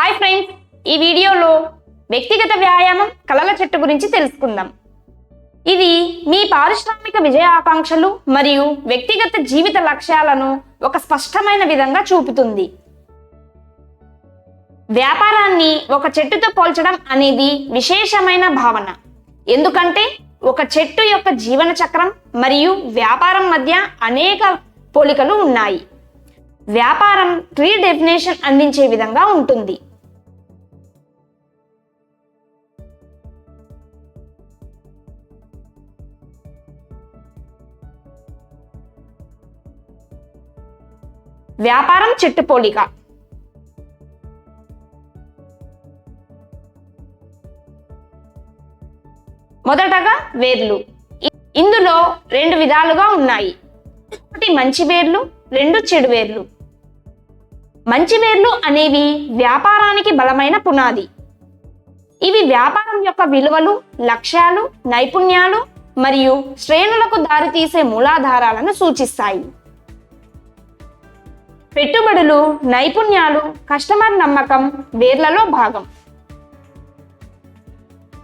Hi friends ఈ వీడియోలో వ్యక్తిగత వ్యాయామం కలల చెట్టు గురించి తెలుసుకుందాం. ఇది మీ పారిశ్రామిక విజయ ఆకాంక్షలు మరియు వ్యక్తిగత జీవిత లక్ష్యాలను ఒక స్పష్టమైన విధంగా చూపుతుంది. వ్యాపారాన్ని ఒక చెట్టుతో పోల్చడం అనేది విశేషమైన భావన. ఎందుకంటే ఒక చెట్టు యొక్క జీవన చక్రం మరియు వ్యాపారం మధ్య అనేక పోలికలు ఉన్నాయి. వ్యాపారం ట్రీ డెఫినేషన్ అందించే విధంగా ఉంటుంది. వ్యాపారం చెట్టుపోలిక. మొదటగా వేర్లు. ఇందులో రెండు విధాలుగా ఉన్నాయి. ఒకటి మంచి వేర్లు రెండు చెడు వేర్లు. మంచి వేర్లు అనేవి వ్యాపారానికి బలమైన పునాది. ఇవి వ్యాపారం యొక్క విలువలు లక్ష్యాలు నైపుణ్యాలు మరియు శ్రేణులకు దారితీసే మూలాధారాలను సూచిస్తాయి. పెట్టుబడులు నైపుణ్యాలు కస్టమర్ నమ్మకం వేర్లలో భాగం.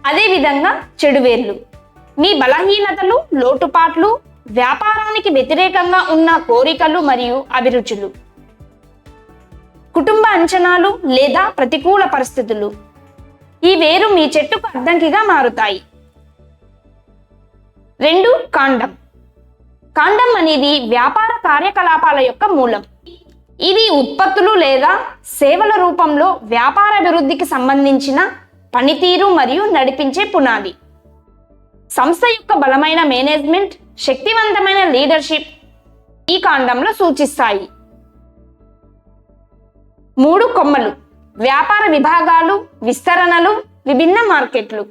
అదేవిధంగా చెడు వేర్లు. మీ బలహీనతలు లోటుపాట్లు వ్యాపారానికి వ్యతిరేకంగా ఉన్న కోరికలు మరియు అభిరుచులు. కుటుంబ అంచనాలు లేదా ప్రతికూల పరిస్థితులు. ఈ వేరు మీ చెట్టుకు అడ్డంకిగా మారుతాయి. రెండు కాండం. కాండం అనేది వ్యాపార కార్యకలాపాల యొక్క మూలం. ఇది ఉత్పత్తులు లేదా సేవల రూపంలో వ్యాపార అభివృద్ధికి సంబంధించిన పనితీరు మరియు నడిపించే పునాది. సంస్థ యొక్క బలమైన మేనేజ్మెంట్ శక్తివంతమైన లీడర్షిప్ ఈ కాండంలో సూచిస్తాయి. మూడు కొమ్మలు వ్యాపార విభాగాలు విస్తరణలు విభిన్న మార్కెట్లు.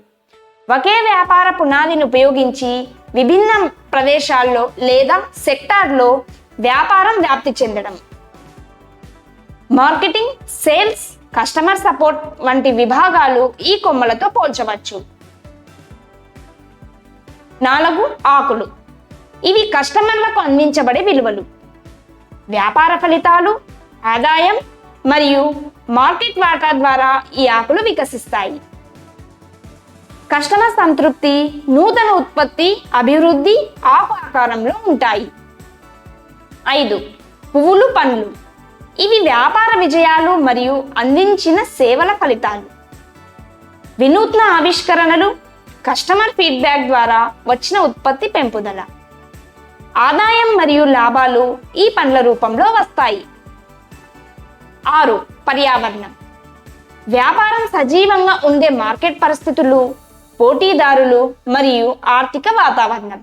ఒకే వ్యాపార పునాదిని ఉపయోగించి విభిన్న ప్రదేశాల్లో లేదా సెక్టార్లో వ్యాపారం వ్యాప్తి చెందడం. మార్కెటింగ్ సేల్స్ కస్టమర్ సపోర్ట్ వంటి విభాగాలు ఈ కొమ్మలతో పోల్చవచ్చు. నాలుగు ఆకులు. ఇవి కస్టమర్లకు అందించబడే విలువలు. వ్యాపార ఫలితాలు ఆదాయం మరియు మార్కెట్ వాటా ద్వారా ఈ ఆకులు వికసిస్తాయి. కస్టమర్ సంతృప్తి నూతన ఉత్పత్తి అభివృద్ధి ఆకు ఆకారంలో ఉంటాయి. ఐదు. పువ్వులు పండ్లు. ఇవి వ్యాపార విజయాలు మరియు అందించిన సేవల ఫలితాలు. వినూత్న ఆవిష్కరణలు కస్టమర్ ఫీడ్బ్యాక్ ద్వారా వచ్చిన ఉత్పత్తి పెంపుదల. ఆదాయం మరియు లాభాలు ఈ పండ్ల రూపంలో వస్తాయి. ఆరు పర్యావరణం. వ్యాపారం సజీవంగా ఉండే మార్కెట్ పరిస్థితులు పోటీదారులు మరియు ఆర్థిక వాతావరణం.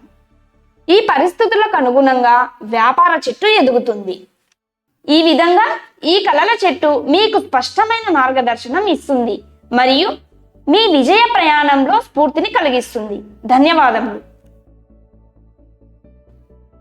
ఈ పరిస్థితులకు అనుగుణంగా వ్యాపార చెట్టు ఎదుగుతుంది. ఈ విధంగా ఈ కళల చెట్టు మీకు స్పష్టమైన మార్గదర్శనం ఇస్తుంది మరియు మీ విజయ ప్రయాణంలో స్ఫూర్తిని కలిగిస్తుంది. ధన్యవాదములు.